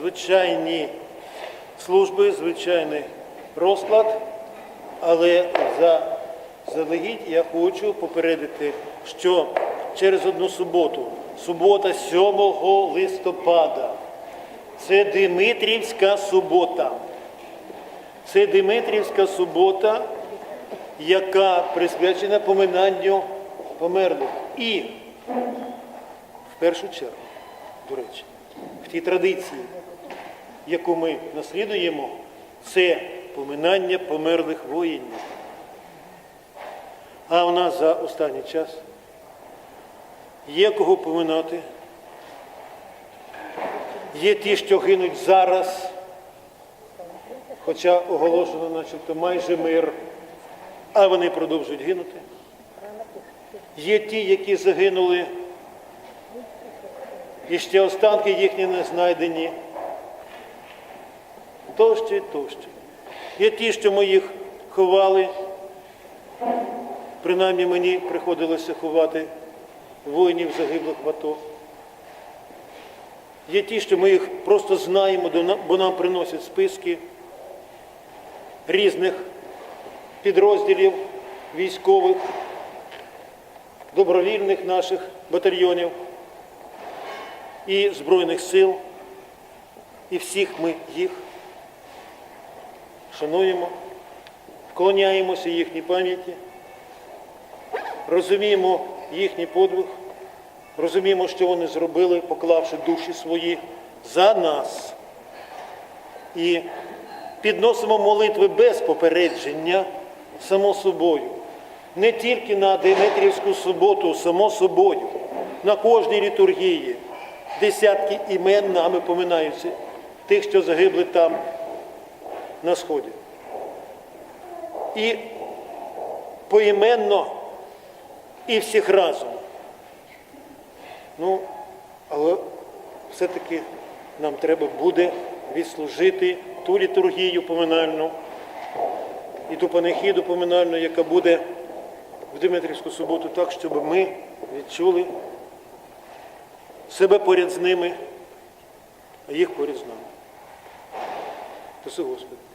звичайні служби, звичайний розклад, але за заздалегідь я хочу попередити, що через одну суботу, субота 7 листопада, це Димитрівська субота. Це Димитрівська субота, яка присвячена поминанню померлих. І в першу чергу, до речі, в тій традиції, яку ми наслідуємо, це поминання померлих воїнів. А у нас за останній час є кого поминати. Є ті, що гинуть зараз, хоча оголошено начебто майже мир, а вони продовжують гинути. Є ті, які загинули, і ще останки їхні не знайдені. Тощо і тощо. Є ті, що ми їх ховали, принаймні мені приходилося ховати воїнів загиблих в АТО. Є ті, що ми їх просто знаємо, бо нам приносять списки різних підрозділів військових, добровільних наших батальйонів і Збройних сил. І всіх ми їх шануємо, вклоняємося їхній пам'яті, розуміємо їхній подвиг, розуміємо, що вони зробили, поклавши душі свої за нас. І підносимо молитви без попередження, само собою. Не тільки на Димитрівську суботу, само собою, на кожній літургії. Десятки імен нами поминаються, тих, що загибли там на сході. І поіменно, і всіх разом. Ну, але все-таки нам треба буде відслужити ту літургію поминальну і ту панихіду поминальну, яка буде в Дмитрівську суботу, так, щоб ми відчули себе поряд з ними, а їх поряд з нами. Спаси Господи.